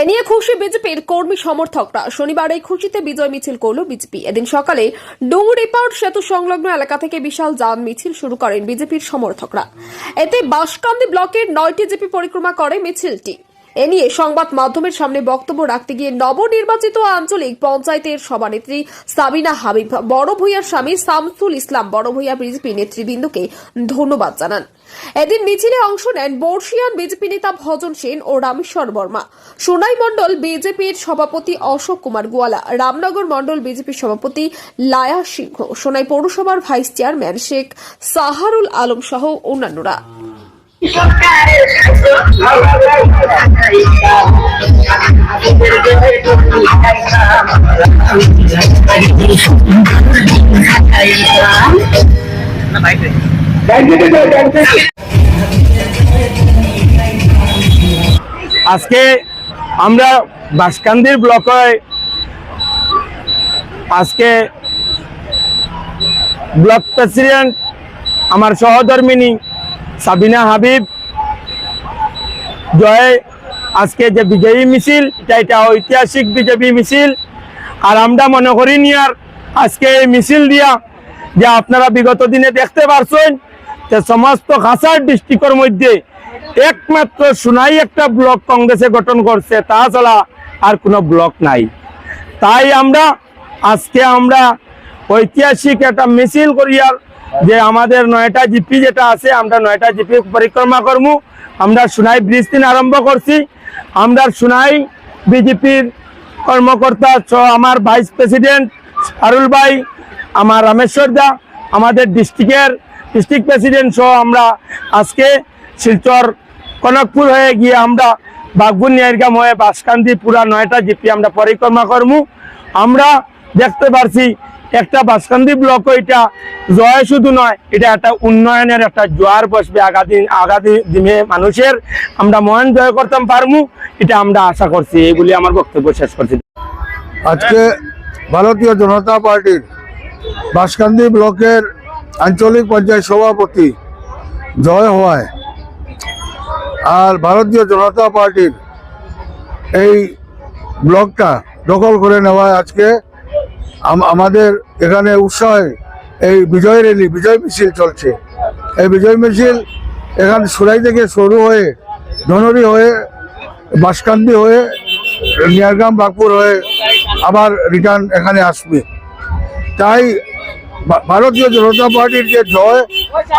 এ নিয়ে খুশি বিজেপির কর্মী সমর্থকরা। শনিবার এই খুশিতে বিজয় মিছিল করল বিজেপি। এদিন সকালে ডুঙ্গুরিপাড় সেতু সংলগ্ন এলাকা থেকে বিশাল যান মিছিল শুরু করেন বিজেপির সমর্থকরা। এতে বাসকান্দি ব্লকের নয়টি জিপি পরিক্রমা করে মিছিলটি। এ নিয়ে সংবাদ মাধ্যমের সামনে বক্তব্য রাখতে গিয়ে নবনির্বাচিত আঞ্চলিক পঞ্চায়েতের সভানেত্রী সাবিনা হাবিব, বড় ভূঁইয়ার স্বামী শামসুল ইসলাম, বড় ভূঁইয়া বিজেপি নেতৃবৃন্দকে ধন্যবাদ জানান। এদিন মিছিলে অংশ নেন বর্ষিয়ান বিজেপি নেতা ভজন সেন ও রামেশ্বর বর্মা। সোনাই মণ্ডল বিজেপির সভাপতি অশোক কুমার গোয়ালা, রামনগর মণ্ডল বিজেপির সভাপতি লায়া সিংহ, সোনাই পৌরসভার ভাইস চেয়ারম্যান শেখ সাহারুল আলম সহ অন্যান্যরা। আজকে আমরা বাসকান্দির ব্লকে আজকে ব্লক প্রেসিডেন্ট আমার সহধর্মিনী সাবিনা হাবিব, জয়, আজকে যে বিজয়ী মিছিল, এটা এটা ঐতিহাসিক বিজেপি মিছিল। আর আমরা মনে করি নিয়ার আজকে এই মিছিল দিয়া যে আপনারা বিগত দিনে দেখতে পারছেন যে সমস্ত খাসার ডিস্ট্রিক্টের মধ্যে একমাত্র সোনাই একটা ব্লক কংগ্রেসে গঠন করছে তাছাড়া আর কোনো ব্লক নাই। তাই আমরা, আজকে আমরা ঐতিহাসিক একটা মিছিল করিয়ার যে আমাদের নয়টা জিপি যেটা আছে, আমরা নয়টা জিপি পরিক্রমা করব আমরা সোনাই ব্রিজ দিন আরম্ভ করছি। আমরা সোনাই বিজেপির কর্মকর্তা আমার ভাইস প্রেসিডেন্ট আরুল ভাই, আমার রামেশ্বর দা, আমাদের ডিস্ট্রিক্টের ডিস্ট্রিক্ট প্রেসিডেন্ট সহ আমরা আজকে শিলচর কনকপুর হয়ে গিয়ে আমরা বাগবুন নিয়ারগাম হয়ে বাসকান্দি পুরা নয়টা জিপি আমরা পরিক্রমা করব আমরা দেখতে পারছি একটা বাসকান্দি ব্লক এটা জয় শুধু নয়, এটা একটা উন্নয়নের একটা জোয়ার বসবে আগামী আগামী দিনে মানুষের। আমরা মহান জয় করতাম পারমু, এটা আমরা আশা করছি এইগুলি আমার বক্তব্য শেষ করছি। আজকে ভারতীয় জনতা পার্টির বাসকান্দি ব্লকের আঞ্চলিক পঞ্চায়েত সভাপতি জয় হওয়ায় আর ভারতীয় জনতা পার্টির এই ব্লকটা দখল করে নেওয়ায় আজকে আমাদের এখানে উৎসাহে এই বিজয় র্যালি, বিজয় মিছিল চলছে। এই বিজয় মিছিল এখানে সুরাই থেকে শুরু হয়ে ধনরি হয়ে, বাসকান্দি হয়ে নিয়ারগ্রাম বাগপুর হয়ে আবার রিটার্ন এখানে আসবে। তাই ভারতীয় জনতা পার্টির যে জয়,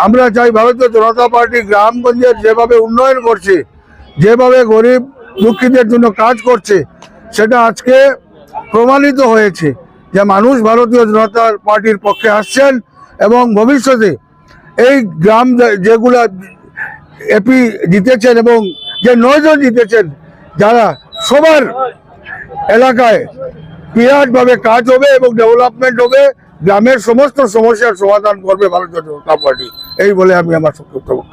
আমরা চাই ভারতীয় জনতা পার্টি গ্রামগঞ্জের যেভাবে উন্নয়ন করছে, যেভাবে গরিব দুঃখীদের জন্য কাজ করছে, সেটা আজকে প্রমাণিত হয়েছে। যে মানুষ ভারতীয় জনতা পার্টির পক্ষে আসছেন এবং ভবিষ্যতে এই গ্রাম যেগুলা এপি জিতেছেন এবং যে নয়জন জিতেছেন, যারা সবার এলাকায় বিরাটভাবে কাজ হবে এবং ডেভেলপমেন্ট হবে, গ্রামের সমস্ত সমস্যার সমাধান করবে ভারতীয় জনতা পার্টি। এই বলে আমি আমার বক্তব্য।